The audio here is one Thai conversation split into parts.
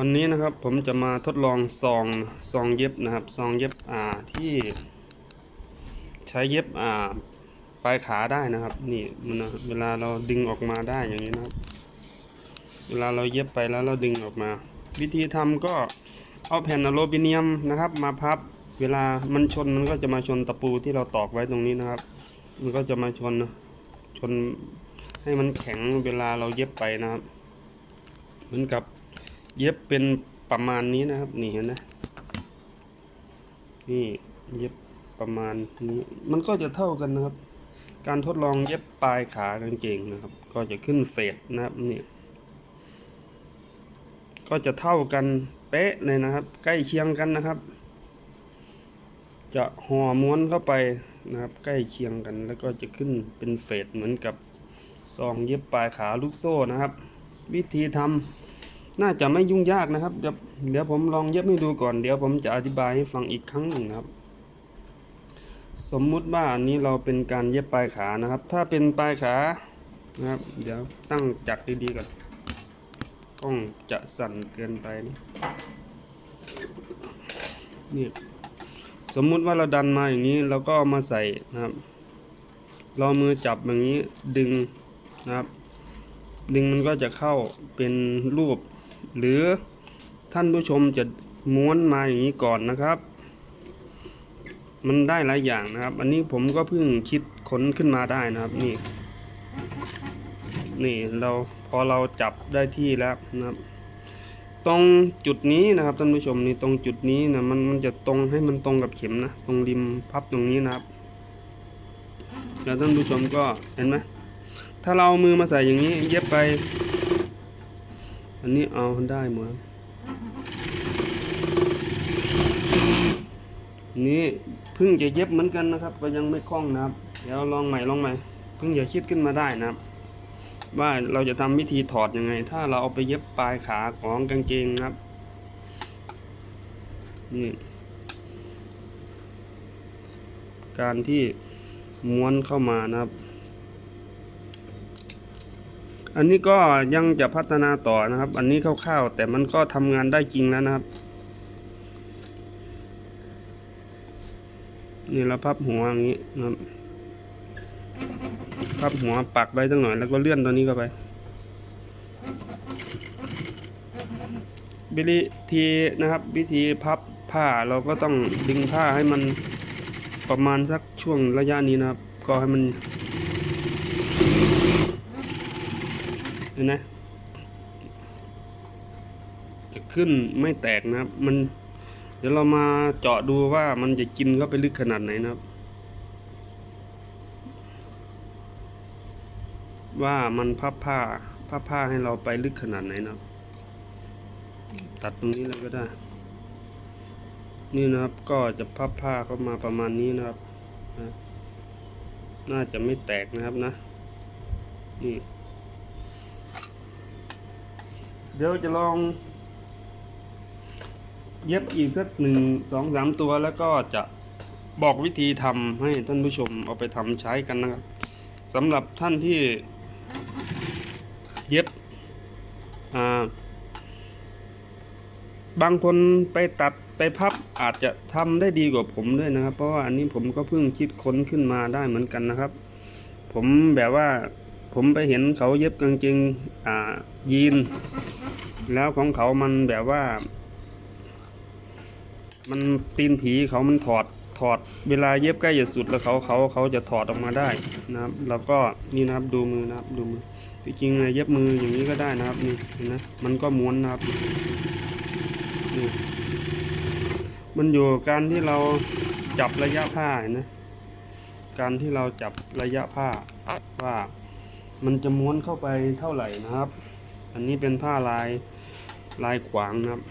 วันนี้นะครับผมจะมาทดลองซองซองเย็บนะครับซองเย็บอ่าที่ ใช้เย็บอ่าปลายขาได้นะครับ นี่มันนะเวลาเราดึงออกมาได้อย่างนี้นะครับ เวลาเราเย็บไปแล้วเราดึงออกมา วิธีทำก็เอาแผ่นอลูมิเนียมนะครับ มาพับเวลามันชนมันก็จะมาชนตะปูที่เราตอกไว้ตรงนี้นะครับ มันก็จะมาชนชนให้มันแข็งเวลาเราเย็บไปนะครับ เหมือนกับ เย็บเป็นประมาณนี้นะครับ นี่เห็นไหมนี่เย็บประมาณนี้ มันก็จะเท่ากันนะครับ การทดลองเย็บปลายขากางเกงนะครับ ก็จะขึ้นเฟสนะครับนี่ก็จะเท่ากันเป๊ะเลยนะครับ ใกล้เคียงกันนะครับ จะห่อม้วนเข้าไปนะครับ ใกล้เคียงกัน แล้วก็จะขึ้นเป็นเฟสเหมือนกับซองเย็บปลายขาลูกโซ่นะครับ วิธีทำ น่าจะไม่ยุ่งยากนะครับ เดี๋ยวผมลองเย็บให้ดูก่อน เดี๋ยวผมจะอธิบายให้ฟังอีกครั้งหนึ่งนะครับ สมมุติว่าอันนี้เราเป็นการเย็บปลายขานะครับ ถ้าเป็นปลายขานะครับ เดี๋ยวตั้งจักรดีๆก่อนกล้องจะสั่นเกินไปนะนี่สมมุติว่าเราดันมาอย่างนี้เราก็เอามาใส่นะครับเรามือจับอย่างนี้ดึงนะครับ ดึงมันก็จะเข้าเป็นรูป หรือท่านผู้ชมจะม้วนมาอย่างนี้ก่อนนะครับ มันได้หลายอย่างนะครับ อันนี้ผมก็เพิ่งคิดค้นขึ้นมาได้นะครับนี่ นี่เราพอเราจับได้ที่แล้วนะครับ ตรงจุดนี้นะครับท่านผู้ชมนี่ตรงจุดนี้นะมันมันจะตรงให้มันตรงกับเข็มนะตรงริมพับตรงนี้นะครับ แล้วท่านผู้ชมก็เห็นไหมถ้าเราเอามือมาใส่อย่างนี้เย็บไป อันนี้เอาได้หมดนี่เพิ่งจะเย็บเหมือนกันนะครับ ก็ยังไม่คล่องนะครับ เดี๋ยวลองใหม่ลองใหม่เพิ่งจะคิดขึ้นมาได้นะครับ ว่าเราจะทำวิธีถอดยังไง ถ้าเราเอาไปเย็บปลายขาของกางเกงนะครับนี่การที่ม้วนเข้ามานะครับ อันนี้ก็ยังจะพัฒนาต่อนะครับ อันนี้คร่าวๆแต่มันก็ทำงานได้จริงแล้วนะครับ นี่เราพับหัวอย่างนี้นะครับพับหัวปักไว้ตั้งหน่อยแล้วก็เลื่อนตัวนี้เข้าไปวิธีนะครับ วิธีพับผ้าเราก็ต้องดึงผ้าให้มันประมาณสักช่วงระยะนี้นะครับ ก็ให้มัน เห็นไหมจะขึ้นไม่แตกนะครับ มัน เดี๋ยวเรามาเจาะดูว่ามันจะกินเข้าไปลึกขนาดไหนนะครับ ว่ามันพับผ้าพับผ้าให้เราไปลึกขนาดไหนนะครับ ตัดตรงนี้เลยก็ได้ นี่นะครับก็จะพับผ้าเข้ามาประมาณนี้นะครับ น่าจะไม่แตกนะครับนะนี่ เดี๋ยวจะลอง เย็บอีกสักหนึ่งสองสามตัวแล้วก็จะบอกวิธีทำให้ท่านผู้ชมเอาไปทำใช้กันนะครับสำหรับท่านที่เย็บบางคนไปตัดไปพับอาจจะทำได้ดีกว่าผมด้วยนะครับ เพราะว่าอันนี้ผมก็เพิ่งคิดค้นขึ้นมาได้เหมือนกันนะครับ ผมแบบว่า ผมไปเห็นเขาเย็บกางเกงอ่ายีน แล้วของเขามันแบบว่า มันตีนผีเขามันถอดถอดเวลาเย็บใกล้จะสุดแล้วเขาเขาเขาจะถอดออกมาได้นะครับ แล้วก็นี่นะครับดูมือนะครับดูมือจริงๆเย็บมืออย่างนี้ก็ได้นะครับนี่เห็นไหมมันก็ม้วนนะครับนี่มันอยู่การที่เราจับระยะผ้านไหมการที่เราจับระยะผ้าว่า มันจะม้วนเข้าไปเท่าไหร่นะครับ อันนี้เป็นผ้าลายลายขวางนะครับ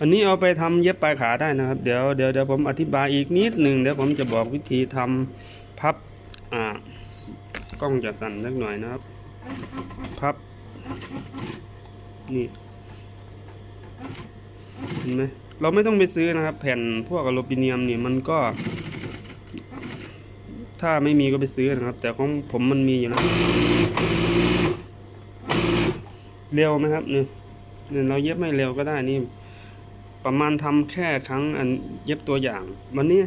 อันนี้เอาไปทำเย็บปลายขาได้นะครับ เดี๋ยวเดี๋ยวเดี๋ยวผมอธิบายอีกนิดหนึ่งเดี๋ยวผมจะบอกวิธีทำพับอ่ากล้องจะสั่นสักหน่อยนะครับ พับ นี่เห็นไหมเราไม่ต้องไปซื้อนะครับ แผ่นพวกอลูมิเนียมนี่มันก็ ถ้าไม่มีก็ไปซื้อนะครับ แต่ของผมมันมีอยู่แล้เร็วไหมครับนี่นี่เราเย็บไม่เร็วก็ได้นี่ ประมาณทำแค่ครั้งอันเย็บตัวอย่าง วันนี้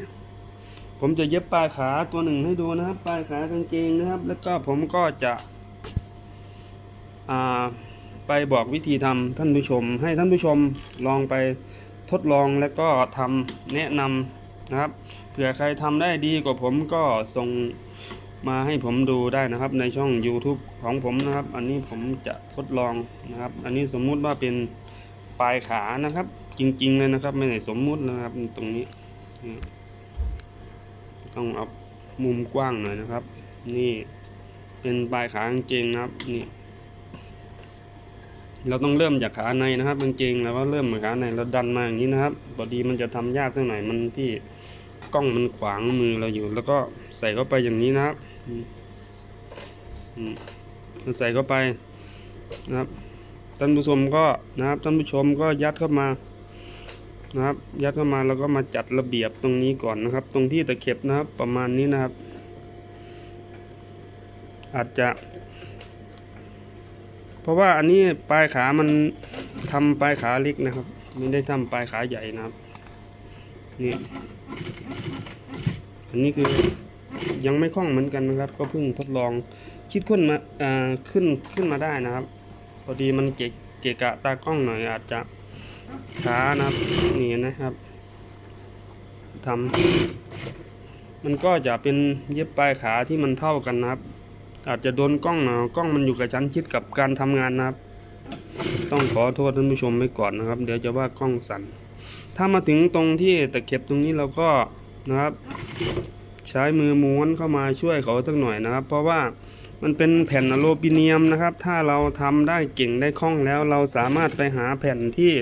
ผมจะเย็บปลายขาตัวหนึ่งให้ดูนะครับ ปลายขากางเกงนะครับ แล้วก็ผมก็จะอ่าไปบอกวิธีทำท่านผู้ชม ให้ท่านผู้ชมลองไปทดลองแล้วก็ทำแนะนำนะครับ ผื่อใครทำได้ดีกว่าผมก็ส่งมาให้ผมดูได้นะครับ ในช่อง YouTube ของผมนะครับ อันนี้ผมจะทดลองนะครับ อันนี้สมมุติว่าเป็นปลายขานะครับ จริงๆเลยนะครับ ไม่ได้สมมุตินะครับตรงนี้ ต้องเอามุมกว้างหน่อยนะครับ นี่เป็นปลายขากางเกงนะครับนี่เราต้องเริ่มจากขาในนะครับกางเกงแล้วก็เริ่มจากขาในเราดันมาอย่างนี้นะครับพอดีมันจะทำยากสักหน่อยมันที่ กล้องมันขวางมือเราอยู่ แล้วก็ใส่เข้าไปอย่างนี้นะครับใส่เข้าไปนะครับท่านผู้ชมก็นะครับท่านผู้ชมก็ยัดเข้ามานะครับ ยัดเข้ามาแล้วก็มาจัดระเบียบตรงนี้ก่อนนะครับ ตรงที่ตะเข็บนะครับ ประมาณนี้นะครับ อาจจะ เพราะว่าอันนี้ปลายขามันทำปลายขาเล็กนะครับ ไม่ได้ทำปลายขาใหญ่นะครับ นี่ อันนี้คือยังไม่คล่องเหมือนกันนะครับ ก็เพิ่งทดลองคิดขึ้นมาขึ้นขึ้นมาได้นะครับ พอดีมันเกะเกะกะตากล้องหน่อยอาจจะช้านะครับนี่นะครับทำมันก็จะเป็นเย็บปลายขาที่มันเท่ากันนะครับ อาจจะโดนกล้องหน่อยกล้องมันอยู่กับชั้นชิดกับการทำงานนะครับ ต้องขอโทษท่านผู้ชมไว้ก่อนนะครับ เดี๋ยวจะว่ากล้องสั่นถ้ามาถึงตรงที่ตะเข็บตรงนี้เราก็นะครับ ใช้มือม้วนเข้ามาช่วยเขาสักหน่อยนะครับ เพราะว่ามันเป็นแผ่นอลูมิเนียมนะครับ ถ้าเราทำได้เก่งได้คล่องแล้ว เราสามารถไปหาแผ่นที่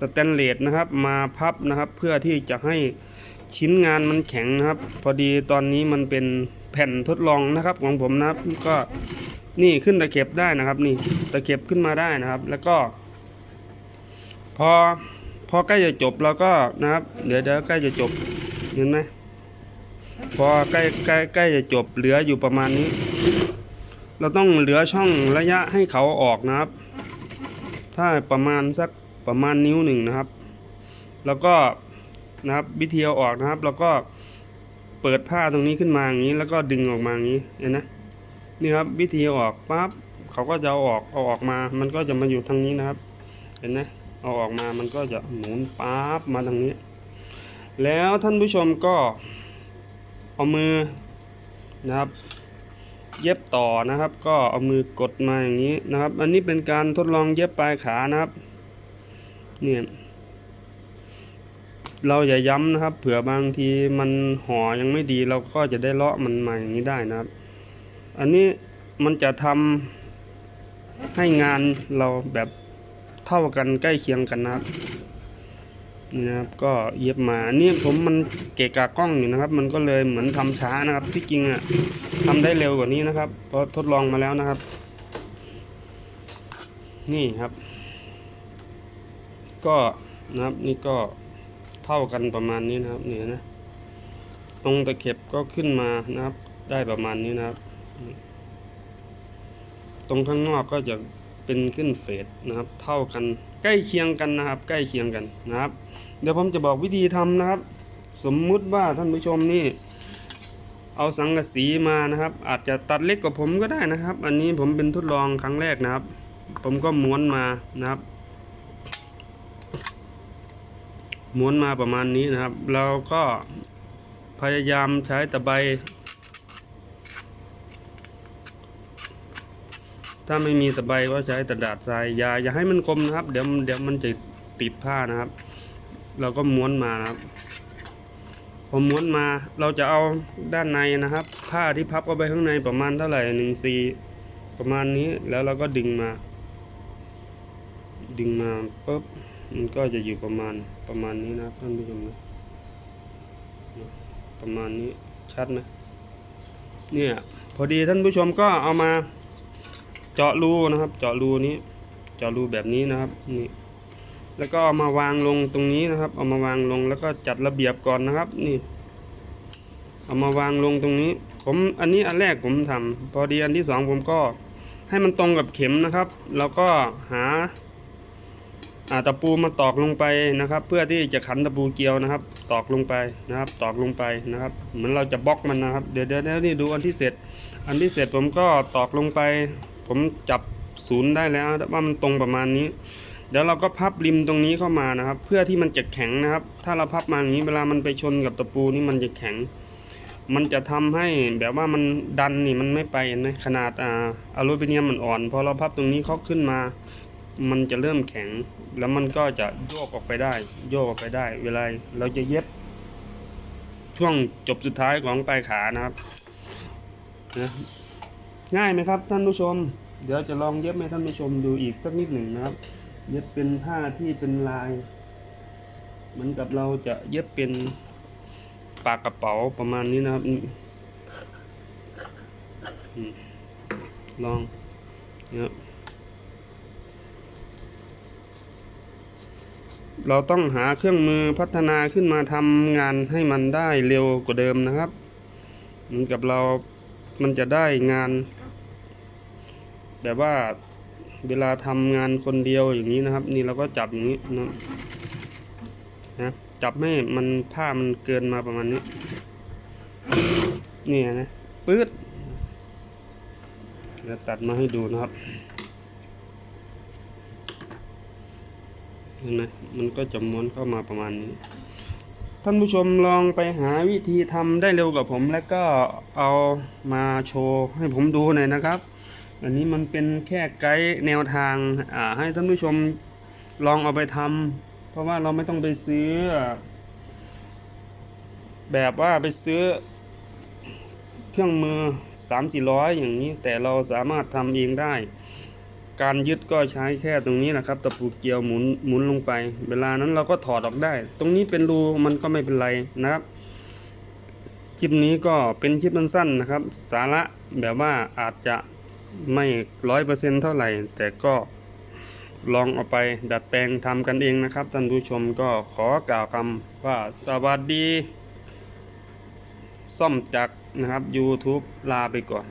สแตนเลสนะครับ มาพับนะครับ เพื่อที่จะให้ชิ้นงานมันแข็งนะครับ พอดีตอนนี้มันเป็นแผ่นทดลองนะครับของผมนะครับก็นี่ขึ้นตะเข็บได้นะครับ นี่ตะเข็บขึ้นมาได้นะครับ แล้วก็ พอพอใกล้จะจบเราก็นะครับ เดี๋ยวเดี๋ยวใกล้จะจบเห็นไหม พอใกล้ใกล้ใกล้จะจบเหลืออยู่ประมาณนี้ เราต้องเหลือช่องระยะให้เขาออกนะครับ ถ้าประมาณสักประมาณนิ้วหนึ่งนะครับ แล้วก็นะครับวิธีเอาออกนะครับ แล้วก็เปิดผ้าตรงนี้ขึ้นมาอย่างนี้แล้วก็ดึงออกมาอย่างนี้เห็นนะนี่ครับวิธีอออกปั๊บเขาก็จะเอาออกเอาออกมา มันก็จะมาอยู่ทางนี้นะครับ เห็นไหมเอาออกมามันก็จะหมุนปั๊บมาทางนี้ แล้วท่านผู้ชมก็ เอามือนะครับ เย็บต่อนะครับ ก็เอามือกดมาอย่างนี้นะครับ อันนี้เป็นการทดลองเย็บปลายขานะครับเนี่ยเราอย่าย้ำนะครับ เผื่อบางทีมันห่อยังไม่ดีเราก็จะได้เลาะมันมาอย่างนี้ได้นะครับ อันนี้มันจะทำให้งานเราแบบเท่ากันใกล้เคียงกันนะครับ นะครับก็เย็บมาอันนี้ผมมันเกะกะกล้องอยู่นะครับ มันก็เลยเหมือนทำช้านะครับ ที่จริงอะทำได้เร็วกว่านี้นะครับเพราะทดลองมาแล้วนะครับ นี่ครับ ก็นะครับนี่ก็เท่ากันประมาณนี้นะครับนี่นะ ตรงตะเข็บก็ขึ้นมานะครับ ได้ประมาณนี้นะครับ ตรงข้างนอกก็จะเป็นขึ้นเฟดนะครับ เท่ากัน ใกล้เคียงกันนะครับ ใกล้เคียงกันนะครับ เดี๋ยวผมจะบอกวิธีทำนะครับ สมมุติว่าท่านผู้ชมนี่ เอาสังกะสีมานะครับ อาจจะตัดเล็กกว่าผมก็ได้นะครับ อันนี้ผมเป็นทดลองครั้งแรกนะครับ ผมก็ม้วนมานะครับ ม้วนมาประมาณนี้นะครับเราก็พยายามใช้ตะไบ ถ้าไม่มีตะไบก็ใช้ตะดาดทรายอย่าอย่าให้มันคมนะครับ เดี๋ยวเดี๋ยวมันจะติดผ้านะครับ เราก็ม้วนมานะครับพอม้วนมาเราจะเอาด้านในนะครับ ผ้าที่พับเข้าไปข้างในประมาณเท่าไหร่หนึ่งซีประมาณนี้แล้วเราก็ดึงมา ดึงมาปุ๊บมันก็จะอยู่ประมาณประมาณนี้นะท่านผู้ชมนะประมาณนี้ชัดไหมเนี่ยพอดีท่านผู้ชมก็เอามา เจาะรูนะครับ เจาะรูนี้ เจาะรูแบบนี้นะครับนี่แล้วก็เอามาวางลงตรงนี้นะครับ เอามาวางลงแล้วก็จัดระเบียบก่อนนะครับ นี่ เอามาวางลงตรงนี้ ผมอันนี้อันแรกผมทำพอดีอันที่สองผมก็ให้มันตรงกับเข็มนะครับ แล้วก็หาอ่าตะปูมาตอกลงไปนะครับ เพื่อที่จะขันตะปูเกลียวนะครับ ตอกลงไปนะครับ ตอกลงไปนะครับ เหมือนเราจะบล็อกมันนะครับ เดี๋ยวเดี๋ยวนี่ดูอันที่เสร็จ อันที่เสร็จผมก็ตอกลงไป ผมจับศูนย์ได้แล้วว่ามันตรงประมาณนี้ เดี๋ยวเราก็พับริมตรงนี้เข้ามานะครับ เพื่อที่มันจะแข็งนะครับ ถ้าเราพับมาอย่างนี้เวลามันไปชนกับตะปูนี่มันจะแข็ง มันจะทำให้แบบว่ามันดันนี่มันไม่ไปนไหมขนาดอ่าอลูมิเนียมมันอ่อนพอเราพับตรงนี้เขาขึ้นมา มันจะเริ่มแข็ง แล้วมันก็จะโยกออกไปได้ โยกออกไปได้ เวลาเราจะเย็บ ช่วงจบสุดท้ายของปลายขานะครับนะง่ายไหมครับท่านผู้ชม เดี๋ยวจะลองเย็บให้ท่านผู้ชมดูอีกสักนิดหนึ่งนะครับ เย็บเป็นผ้าที่เป็นลาย เหมือนกับเราจะเย็บเป็นปากกระเป๋าประมาณนี้นะครับลองเนี่ยเราต้องหาเครื่องมือพัฒนาขึ้นมาทำงานให้มันได้เร็วกว่าเดิมนะครับ เหมือนกับเรา มันจะได้งาน แบบว่าเวลาทำงานคนเดียวอย่างนี้นะครับ นี่เราก็จับอย่างนี้นะนะจับให้มันผ้ามันเกินมาประมาณนี้เนี่ยนะปื๊ดเดี๋ยวตัดมาให้ดูนะครับเห็นไหมมันก็จะม้วนเข้ามาประมาณนี้ ท่านผู้ชมลองไปหาวิธีทำได้เร็วกับผม แล้วก็เอามาโชว์ให้ผมดูหน่อยนะครับ อันนี้มันเป็นแค่ไกด์แนวทางอ่าให้ท่านผู้ชมลองเอาไปทำเพราะว่าเราไม่ต้องไปซื้อ แบบว่าไปซื้อ เครื่องมือสามสี่ร้อยอย่างนี้ แต่เราสามารถทำเองได้ การยึดก็ใช้แค่ตรงนี้นะครับ ตะปูเกลียวหมุนหมุนลงไป เวลานั้นเราก็ถอดออกได้ ตรงนี้เป็นรูมันก็ไม่เป็นไรนะครับคลิปนี้ก็เป็นคลิปสั้นๆนะครับ สาระแบบว่าอาจจะ ไม่ร้อยเปอร์เซ็นเท่าไหร่ แต่ก็ลองเอาไปดัดแปลงทำกันเองนะครับท่านผู้ชมก็ขอกล่าวคำว่าสวัสดี ซ่อมจักนะครับ YouTube ลาไปก่อน